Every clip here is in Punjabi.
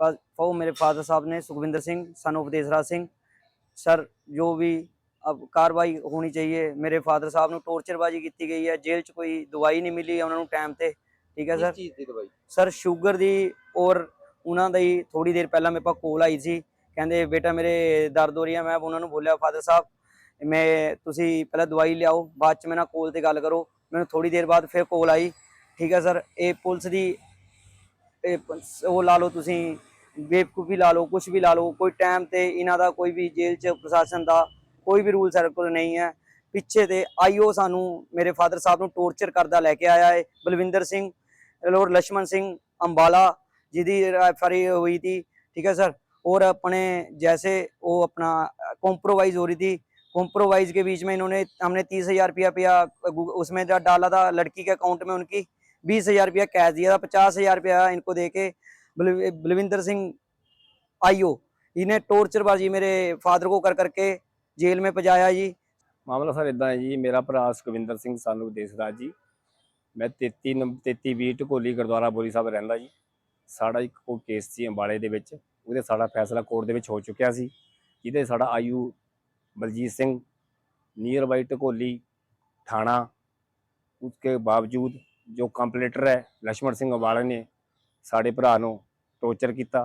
का वो मेरे फादर साहब ने Sukhwinder Singh son of Desraj Singh sir जो भी अब कार्रवाई होनी चाहिए मेरे फादर ਸਾਹਿਬ ਨੂੰ ਟੌਰਚਰਬਾਜੀ ਕੀਤੀ ਗਈ ਹੈ ਜੇਲ੍ਹ 'ਚ ਕੋਈ ਦਵਾਈ ਨਹੀਂ ਮਿਲੀ ਉਹਨਾਂ ਨੂੰ ਟਾਈਮ ਤੇ ਠੀਕ ਹੈ ਕਿਸ ਸਰ ਚੀਜ਼ ਦੀ ਦਵਾਈ ਸਰ ਸ਼ੂਗਰ ਦੀ ਔਰ ਉਹਨਾਂ ਦਾ ਹੀ ਥੋੜੀ ਦੇਰ ਪਹਿਲਾਂ ਮੇਰੇ ਪਾਸ ਕੋਲ ਆਈ ਸੀ ਕਹਿੰਦੇ ਬੇਟਾ ਮੇਰੇ ਦਰਦ ਹੋ ਰਹੀ ਹੈ ਮੈਂ ਉਹਨਾਂ ਨੂੰ ਬੋਲਿਆ ਫਾਦਰ ਸਾਹਿਬ ਮੈਂ ਤੁਸੀਂ ਪਹਿਲਾਂ ਦਵਾਈ ਲਿਆਓ ਬਾਅਦ ਚ ਮੇਰੇ ਨਾਲ ਕੋਲ ਤੇ ਗੱਲ ਕਰੋ ਮੈਨੂੰ ਥੋੜੀ ਦੇਰ ਬਾਅਦ ਫਿਰ ਕੋਲ ਆਈ ਠੀਕ ਹੈ ਸਰ ਇਹ ਪੁਲਿਸ ਦੀ ਇਹ ਪ- ਉਹ ਲਾ ਲਓ ਤੁਸੀਂ ਬੇਵਕੂਫੀ ਲਾ ਲਓ ਕੁਝ ਵੀ ਲਾ ਲਓ, ਕੋਈ ਟਾਈਮ ਤੇ ਇਹਨਾਂ ਦਾ ਕੋਈ ਵੀ ਜੇਲ੍ਹ 'ਚ ਪ੍ਰਸ਼ਾਸਨ ਦਾ ਕੋਈ ਵੀ ਰੂਲ ਸਰਕਲ ਨਹੀਂ ਹੈ। ਪਿੱਛੇ ਤੇ ਆਈਓ ਸਾਨੂੰ ਮੇਰੇ ਫਾਦਰ ਸਾਹਿਬ ਨੂੰ ਟੋਰਚਰ ਕਰਦਾ ਲੈ ਕੇ ਆਇਆ ਹੈ ਬਲਵਿੰਦਰ ਸਿੰਘ ਲੋਰ ਲక్ష్మణ ਸਿੰਘ ਅੰਬਾਲਾ ਜਿਹਦੀ ਫਰੀ ਹੋਈ ਥੀ ਠੀਕ ਹੈ ਸਰ ਔਰ ਆਪਣੇ ਜੈਸੇ ਉਹ ਆਪਣਾ कॉम्प्रोमाइज ਹੋ ਰਹੀ थी कॉम्प्रोमाइज के बीच ਮੈਂ इन्होंने हमने तीस हज़ार रुपया पिया उसमें डाला था लड़की के अकाउंट में उनकी बीस हज़ार रुपया कैश दिया था पचास हज़ार रुपया इनको दे ਬਲਵਿੰਦਰ ਸਿੰਘ बलविंदर सिंह आईओ इन्हें टॉर्चरबाजी मेरे फादर को ਕਰ ਕਰਕੇ ਜੇਲ੍ਹ में ਪਜਾਇਆ ਜੀ। ਮਾਮਲਾ ਸਰ ਇਦਾਂ ਹੈ ਜੀ, ਮੇਰਾ ਭਰਾ ਸੁਖਵਿੰਦਰ ਸਿੰਘ ਸਾਨੂੰ ਦੇਸਰਾਜ ਜੀ। ਮੈਂ 33 ਨੰਬਰ 33 ਵੀ ਢਕੋਲੀ ਗੁਰਦੁਆਰਾ ਬੋਰੀ ਸਾਹਿਬ ਰਹਿੰਦਾ ਜੀ। ਸਾਡਾ ਇੱਕ ਕੋ ਕੇਸ ਸੀ ਅੰਬਾਲੇ ਦੇ ਵਿੱਚ, ਉਹਦੇ ਸਾਡਾ ਫੈਸਲਾ ਕੋਰਟ ਦੇ ਵਿੱਚ ਹੋ ਚੁੱਕਿਆ ਸੀ। ਜਿਹਦੇ ਸਾਡਾ ਆਯੂ ਬਲਜੀਤ ਸਿੰਘ ਨੀਅਰ ਬਾਈ ਢਕੋਲੀ ਥਾਣਾ, ਉਸਕੇ ਬਾਵਜੂਦ ਜੋ ਕੰਪਲੇਟਰ ਹੈ ਲక్ష్మణ ਸਿੰਘ ਅੰਬਾਲੇ ਨੇ ਸਾਡੇ ਭਰਾ ਨੂੰ टॉर्चर किया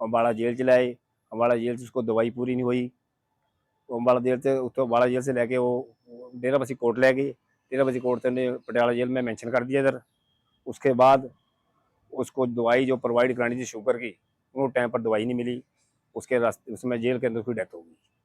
अम्बाला जेल ਚ लाए अम्बाला जेल ਚ उसको दवाई पूरी नहीं हुई अम्बाला जेल से उतो अम्बाला जेल से लेके वो डेरा बसी कोर्ट ले गई डेरा बसी कोर्ट से ने पटियाला जेल में मेंशन कर दिया इधर उसके बाद उसको दवाई जो प्रोवाइड करानी थी शुगर की उनको टाइम पर दवाई नहीं मिली उसके रास्ते उसमें जेल के अंदर उसकी डेथ हो गई